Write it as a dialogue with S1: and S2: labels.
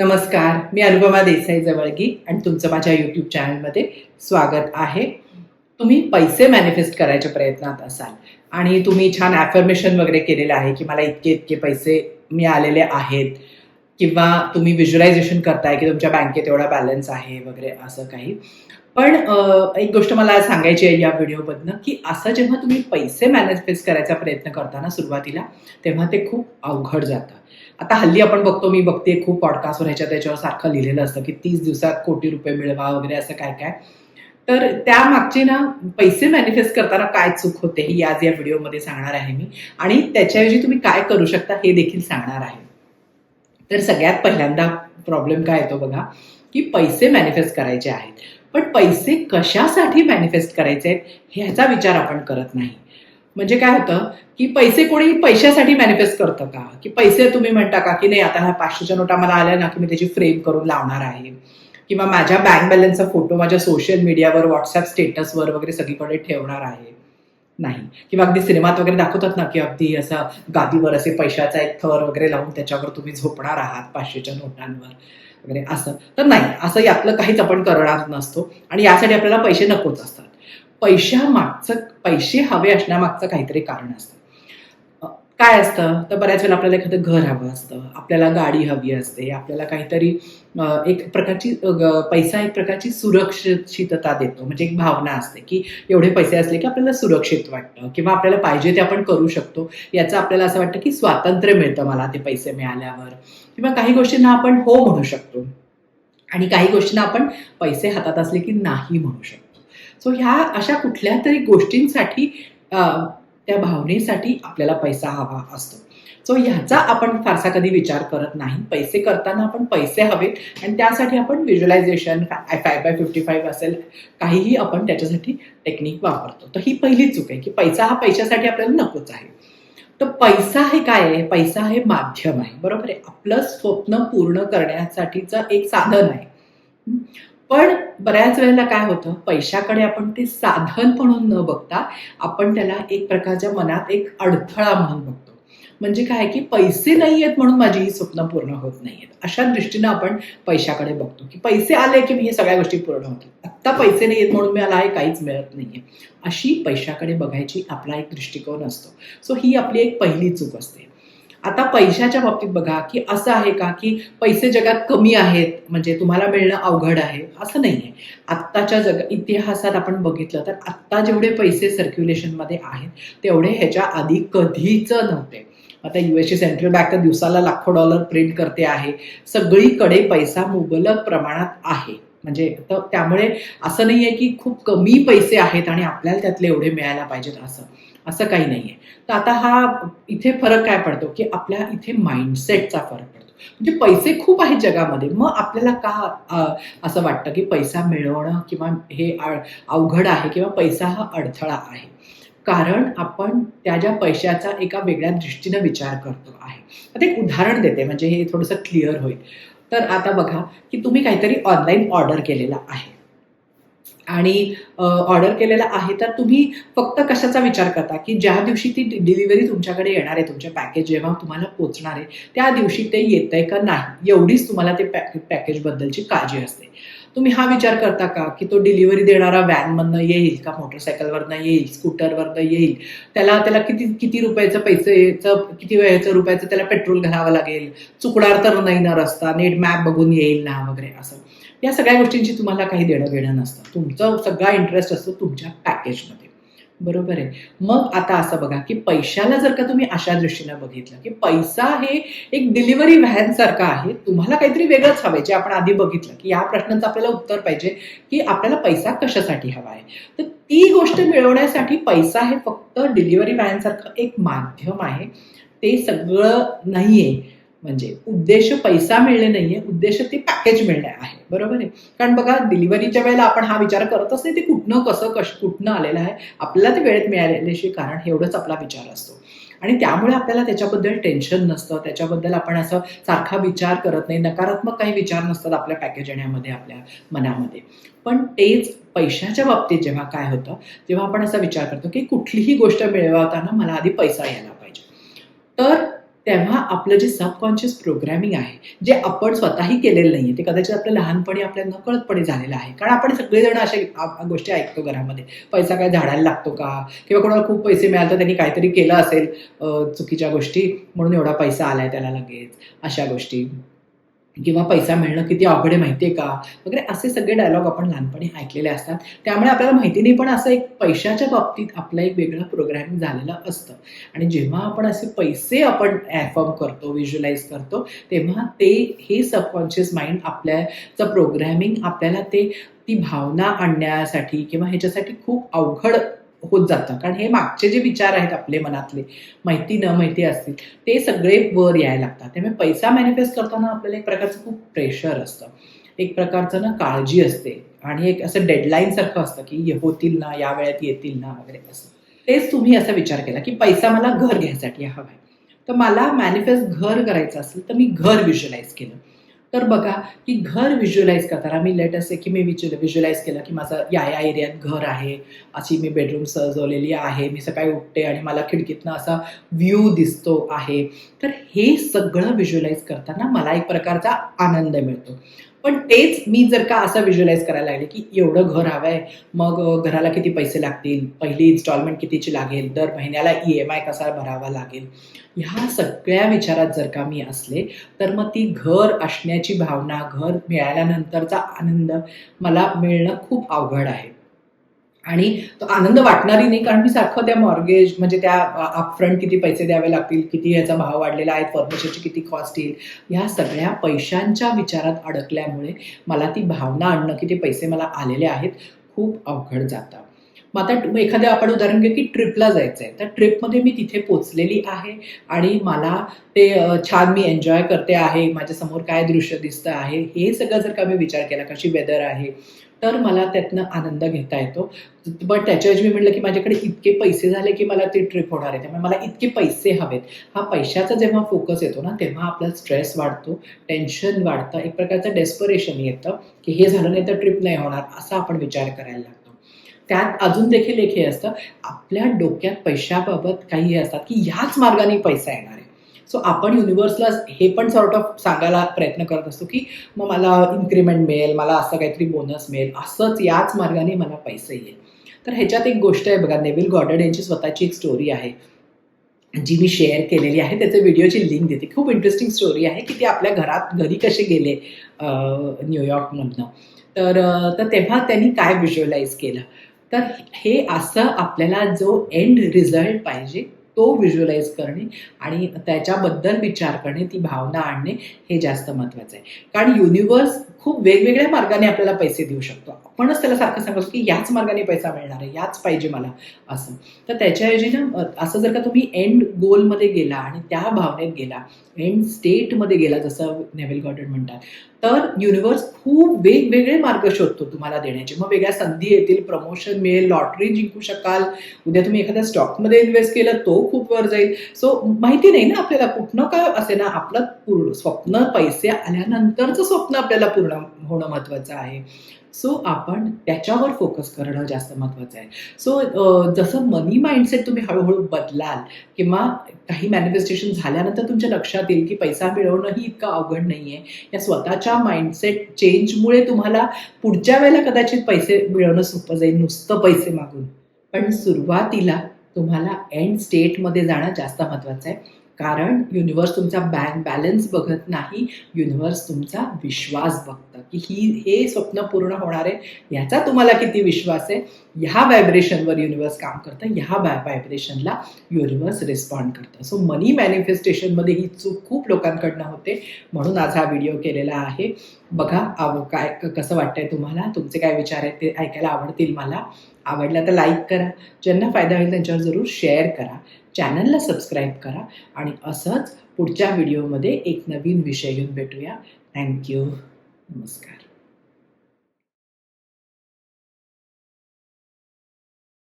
S1: नमस्कार मी अनुपमा देसाई जवळगी आणि तुमचं माझ्या यूट्यूब चॅनलमध्ये स्वागत आहे. तुम्ही पैसे मॅनिफेस्ट करायच्या प्रयत्नात असाल आणि तुम्ही छान ॲफर्मेशन वगैरे केलेलं आहे की मला इतके इतके पैसे मिळालेले आहेत. किंवा तुम्ही व्हिज्युलायझेशन करताय की तुमच्या बँकेत एवढा बॅलन्स आहे वगैरे असं काही. पण एक गोष्ट मला सांगायची आहे या व्हिडिओमधनं की असं जेव्हा तुम्ही पैसे मॅनेजफेस करायचा प्रयत्न करताना सुरुवातीला तेव्हा ते खूप अवघड जातं. आता हल्ली आपण बघतो मी बघते खूप पॉडकास्टवर ह्याच्या त्याच्यावर सारखं लिहिलेलं असतं की तीस दिवसात कोटी रुपये मिळवा वगैरे असं काय काय. तर त्या मागचे ना पैसे मॅनिफेस्ट करताना काय चूक होते ही आज या व्हिडिओमध्ये सांगणार आहे मी. आणि त्याच्याऐवजी तुम्ही काय करू शकता हे देखील सांगणार आहे. तर सगळ्यात पहिल्यांदा प्रॉब्लेम काय येतो बघा की पैसे मॅनिफेस्ट करायचे आहेत. पण पैसे कशासाठी मॅनिफेस्ट करायचे आहेत ह्याचा विचार आपण करत नाही. म्हणजे काय होतं की पैसे कोणी पैशासाठी मॅनिफेस्ट करतं का? की पैसे तुम्ही म्हणता का की नाही आता ह्या पाचशेच्या नोटा मला आल्या ना की मी त्याची फ्रेम करून लावणार आहे. किंवा माझ्या बँक बॅलन्सचा फोटो माझ्या सोशल मीडियावर व्हॉट्सअप स्टेटसवर वगैरे सगळीकडे ठेवणार आहे. नाही. किंवा अगदी सिनेमात वगैरे दाखवतात ना की अगदी असं गादीवर असे पैशाचा एक थर वगैरे लावून त्याच्यावर तुम्ही झोपणार आहात पाचशेच्या नोटांवर वगैरे असं. तर नाही असं यातलं काहीच आपण करणार नसतो. आणि यासाठी आपल्याला पैसे नकोच असतात. पैशामागचं पैसे हवे असण्यामागचं काहीतरी कारण असतं. काय असतं? तर बऱ्याच वेळेला आपल्याला एखादं घर हवं असतं. आपल्याला गाडी हवी असते. आपल्याला काहीतरी एक प्रकारची पैसा एक प्रकारची सुरक्षितता देतो. म्हणजे एक भावना असते की एवढे पैसे असले की आपल्याला सुरक्षित वाटतं. किंवा आपल्याला पाहिजे ते आपण करू शकतो. याचं आपल्याला असं वाटतं की स्वातंत्र्य मिळतं मला ते पैसे मिळाल्यावर. किंवा काही गोष्टींना आपण हो म्हणू शकतो. आणि काही गोष्टींना आपण पैसे हातात असले की नाही म्हणू शकतो. सो ह्या अशा कुठल्या तरी गोष्टींसाठी त्या भावनेसाठी आपल्याला पैसा हवा असतो. सो ह्याचा आपण फारसा कधी विचार करत नाही. पैसे करताना आपण पैसे हवेत आणि त्यासाठी आपण visualization five by fifty five असेल काहीही आपण त्याच्यासाठी टेक्निक वापरतो. तर ही पहिली चूक आहे की पैसा हा पैशासाठी आपल्याला नकोच आहे. तर पैसा हे काय आहे? पैसा हे माध्यम आहे. बरोबर आहे? आपलं स्वप्न पूर्ण करण्यासाठीचं एक साधन आहे. पण बऱ्याच वेळेला काय होतं पैशाकडे आपण ते साधन म्हणून न बघता आपण त्याला एक प्रकारच्या मनात एक अडथळा म्हणून बघतो. म्हणजे काय की पैसे नाही आहेत म्हणून माझी ही स्वप्न पूर्ण होत नाही आहेत. अशा दृष्टीनं आपण पैशाकडे बघतो की पैसे आले की मी हे सगळ्या गोष्टी पूर्ण होतात आत्ता पैसे नाही आहेत म्हणून मला हे काहीच मिळत नाहीये अशी पैशाकडे बघायची आपला एक दृष्टिकोन असतो. सो ही आपली एक पहिली चूक असते. आता पैशाच्या बाबतीत बघा की असं आहे का की पैसे जगात कमी आहेत म्हणजे तुम्हाला मिळणं अवघड आहे असं नाही आहे आत्ताच्या जग इतिहासात आपण बघितलं तर आत्ता जेवढे पैसे सर्क्युलेशनमध्ये आहेत तेवढे ह्याच्या आधी कधीच नव्हते. आता युएसची सेंट्रल बँक दिवसाला लाखो डॉलर प्रिंट करते आहे. सगळीकडे पैसा मुबलक प्रमाणात आहे. म्हणजे तर त्यामुळे असं नाही आहे की खूप कमी पैसे आहेत आणि आपल्याला त्यातले एवढे मिळायला पाहिजेत असं. असं काही नाही आहे तर आता हा इथे फरक काय पडतो? की आपल्या इथे माइंडसेटचा फरक पडतो. म्हणजे पैसे खूप आहेत जगामध्ये. मग आपल्याला का असं वाटतं की पैसा मिळवणं किंवा हे आ- अवघड आहे किंवा पैसा हा अडथळा आहे? कारण आपण त्या ज्या पैशाचा एका वेगळ्या दृष्टीनं विचार करतो आहे. आता एक उदाहरण देते म्हणजे हे थोडंसं क्लिअर होईल. तर आता बघा की तुम्ही काहीतरी ऑनलाईन ऑर्डर केलेला आहे. आणि ऑर्डर केलेला आहे तर तुम्ही फक्त कशाचा विचार करता? की ज्या दिवशी ती डिलिव्हरी तुमच्याकडे येणार आहे तुमच्या पॅकेज जेव्हा तुम्हाला पोचणार आहे त्या दिवशी ते येत आहे का नाही? एवढीच तुम्हाला ते पॅके पॅकेजबद्दलची काळजी असते. तुम्ही हा विचार करता का? की तो डिलिव्हरी देणारा व्हॅनमधनं येईल का? मोटरसायकलवरनं येईल स्कूटरवरनं येईल? त्याला त्याला किती किती रुपयाचं पैसेचं किती वेळेचं रुपयाचं त्याला पेट्रोल घालावं लागेल? चुकणार तर नाही ना रस्ता नेट मॅप बघून येईल ना वगैरे असं. या सगळ्या गोष्टींची तुम्हाला काही देणं घेणं नसतं. तुमचा सगळा इंटरेस्ट असतो तुमच्या पॅकेजमध्ये बरोबर आहे. मग आता असं बघा की पैशाला जर का तुम्ही अशा दृष्टीनं बघितलं की पैसा हे एक डिलिव्हरी व्हॅन सारखा आहे तुम्हाला काहीतरी वेगळंच हवं जे आपण आधी बघितलं की या प्रश्नाचं आपल्याला उत्तर पाहिजे की आपल्याला पैसा कशासाठी हवा आहे. तर ती गोष्ट मिळवण्यासाठी पैसा हे फक्त डिलिव्हरी व्हॅनसारखं एक माध्यम आहे. ते सगळं नाहीये. म्हणजे उद्देश पैसा मिळणे नाहीये उद्देश ते पॅकेज मिळणे आहे. बरोबर आहे? कारण बघा डिलिव्हरीच्या वेळेला आपण हा विचार करतच नाही ते कुठनं कसं कश कुठनं आलेलं आहे? आपल्याला ते वेळेत मिळालेल्याशी कारण एवढंच आपला विचार असतो. आणि त्यामुळे आपल्याला त्याच्याबद्दल टेन्शन नसतं. त्याच्याबद्दल आपण असं सारखा विचार करत नाही. नकारात्मक काही विचार नसतात आपल्या पॅकेज येण्यामध्ये आपल्या मनामध्ये. पण तेच पैशाच्या बाबतीत जेव्हा काय होतं तेव्हा आपण असा विचार करतो की कुठलीही गोष्ट मिळवताना मला आधी पैसा यायला पाहिजे. तर तेव्हा आपलं जे सबकॉन्शियस प्रोग्रॅमिंग आहे जे आपण स्वतःही केलेलं नाहीये ते कदाचित आपलं लहानपणी आपल्या नकळतपणे झालेलं आहे. कारण आपण सगळेजण अशा गोष्टी ऐकतो घरामध्ये. पैसा काय झाडायला लागतो का? किंवा कोणाला खूप पैसे मिळाले तर त्यांनी काहीतरी केलं असेल चुकीच्या गोष्टी म्हणून एवढा पैसा आलाय त्याला लगेच. अशा गोष्टी. किंवा पैसा मिळणं किती अवघड आहे माहिती आहे का? वगैरे असे सगळे डायलॉग आपण लहानपणी ऐकलेले असतात. त्यामुळे आपल्याला माहिती नाही पण असं एक पैशाच्या बाबतीत आपलं एक वेगळं प्रोग्रामिंग झालेलं असतं. आणि जेव्हा आपण असे पैसे आपण ॲफॉर्म करतो व्हिज्युलाइज करतो तेव्हा ते हे सबकॉन्शियस माइंड आपल्याचं प्रोग्रॅमिंग आपल्याला ते ती भावना आणण्यासाठी किंवा ह्याच्यासाठी खूप अवघड होत जातं. कारण हे मागचे जे विचार आहेत आपले मनातले माहिती न माहिती असतील ते सगळे वर यायला लागतात. त्यामुळे पैसा मॅनिफेस्ट करताना आपल्याला एक प्रकारचं खूप प्रेशर असतं. एक प्रकारचं ना काळजी असते. आणि एक असं डेडलाईन सारखं असतं की होतील ना या वेळेत येतील ना वगैरे असं. तेच तुम्ही असा विचार केला की पैसा मला घर घ्यायसाठी हवा आहे तर मला मॅनिफेस्ट घर करायचं असेल तर मी घर व्हिज्युलाइज केलं. तर बघा की घर व्हिज्युलाइज करताना मी लेट असे की मी व्हिज्युलाइज केलं की माझं या या एरियात घर आहे. अशी मी बेडरूम सजवलेली आहे. मी सकाळी उठते आणि मला खिडकीतनं असा व्ह्यू दिसतो आहे. तर हे सगळं व्हिज्युलाइज करताना मला एक प्रकारचा आनंद मिळतो. पण तेच मी जर का असं व्हिज्युलाइज करायला लागले की एवढं घर हवं आहे मग घराला किती पैसे लागतील पहिली इन्स्टॉलमेंट कितीची लागेल दर महिन्याला ई एम आय कसा भरावा लागेल ह्या सगळ्या विचारात जर का मी असले तर मग ती घर असण्याची भावना घर मिळाल्यानंतरचा आनंद मला मिळणं खूप अवघड आहे. आणि तो आनंद वाटणारी नाही कारण मी सारखं त्या मॉर्गेज म्हणजे त्या अपफ्रंट किती पैसे द्यावे लागतील किती ह्याचा भाव वाढलेला आहे फर्निचरची किती कॉस्ट येईल ह्या सगळ्या पैशांच्या विचारात अडकल्यामुळे मला ती भावना आणणं की ते पैसे मला आलेले आहेत खूप अवघड जातं. मग आता ट- एखाद्या आपण उदाहरण घेऊ की ट्रिपला जायचं आहे तर ट्रिपमध्ये मी तिथे पोचलेली आहे आणि मला ते छान मी एन्जॉय करते आहे माझ्यासमोर काय दृश्य दिसतं आहे हे सगळं जर का मी विचार केला कशी वेदर आहे तर मला त्यातनं आनंद घेता येतो. बट त्याच्याऐवजी मी म्हटलं की माझ्याकडे इतके पैसे झाले की मला ती ट्रिप होणार आहे. त्यामुळे मला इतके पैसे हवेत. हा पैशाचा जेव्हा फोकस येतो ना तेव्हा आपला स्ट्रेस वाढतो टेन्शन वाढतं एक प्रकारचं डेस्परेशन येतं की हे झालं नाही तर ट्रिप नाही होणार असा आपण विचार करायला लागतो. त्यात अजून देखील एक हे असतं आपल्या डोक्यात पैशाबाबत काही हे असतात की ह्याच मार्गाने पैसा येणार. सो आपण युनिव्हर्सला हे पण सॉर्ट ऑफ सांगायला प्रयत्न करत असतो की मग मला इन्क्रीमेंट मिळेल मला असं काहीतरी बोनस मिळेल. असंच याच मार्गाने मला पैसे येईल. तर ह्याच्यात एक गोष्ट आहे बघा नेव्हिल गॉर्डन यांची स्वतःची एक स्टोरी आहे जी मी शेअर केलेली आहे. त्याचे व्हिडिओची लिंक देते. खूप इंटरेस्टिंग स्टोरी आहे की ते आपल्या घरात घरी कसे गेले न्यूयॉर्कमधनं तर तर तेव्हा त्यांनी काय व्हिज्युअलाइज केलं? तर हे असं आपल्याला जो एंड रिझल्ट पाहिजे तो व्हिज्युअलाइज करणे आणि त्याच्याबद्दल विचार करणे ती भावना आणणे हे जास्त महत्त्वाचं आहे. कारण युनिव्हर्स खूप वेगवेगळ्या मार्गाने आपल्याला पैसे देऊ शकतो. आपणच त्याला सारखं सांगतो की याच मार्गाने पैसा मिळणार आहे याच पाहिजे मला असं. तर त्याच्याऐवजी ना असं जर का तुम्ही एंड गोलमध्ये गेला आणि त्या भावनेत गेला एंड स्टेटमध्ये गेला जसं नेव्हल गॉर्डन म्हणतात तर युनिव्हर्स खूप वेगवेगळे मार्ग शोधतो तुम्हाला देण्याचे. मग वेगळ्या संधी येतील प्रमोशन मिळेल लॉटरी जिंकू शकाल. उद्या तुम्ही एखाद्या स्टॉकमध्ये इन्व्हेस्ट केलं तो खूप वर जाईल. सो माहिती नाही ना आपल्याला कुठनं काय असे ना आपलं पूर्ण स्वप्न पैसे आल्यानंतरचं स्वप्न आपल्याला पूर्ण होणं महत्त्वाचं आहे. सो आपण त्याच्यावर फोकस करणं जास्त महत्त्वाचं आहे. सो जसं मनी माइंडसेट तुम्ही हळूहळू बदलाल किंवा काही मॅनिफेस्टेशन झाल्यानंतर तुमच्या लक्षात येईल की पैसा मिळवणंही इतकं अवघड नाही आहे या स्वतःच्या माइंडसेट चेंजमुळे तुम्हाला पुढच्या वेळेला कदाचित पैसे मिळवणं सोपं जाईल नुसतं पैसे मागून. पण सुरुवातीला तुम्हाला एंड स्टेटमध्ये जाणं जास्त महत्त्वाचं आहे. कारण युनिव्हर्स तुमचा बँक बॅलन्स बघत नाही युनिव्हर्स तुमचा विश्वास बघतं. की ही हे स्वप्न पूर्ण होणार आहे याचा तुम्हाला किती विश्वास आहे? ह्या व्हायब्रेशनवर युनिव्हर्स काम करतं ह्या व्हायब्रेशनला युनिव्हर्स रिस्पॉन्ड करतं. सो मनी मॅनिफेस्टेशनमध्ये ही चूक खूप लोकांकडनं होते. म्हणून आज हा व्हिडिओ केलेला आहे. बघा आव काय कसं वाटतंय तुम्हाला? तुमचे काय विचार आहेत ते ऐकायला आवडतील मला? आवडला तर लाईक करा. ज्यांना फायदा होईल त्यांच्यावर जरूर शेअर करा. चॅनलला सबस्क्राईब करा. आणि असंच पुढच्या व्हिडिओमध्ये एक नवीन विषय घेऊन भेटूया. थँक्यू नमस्कार.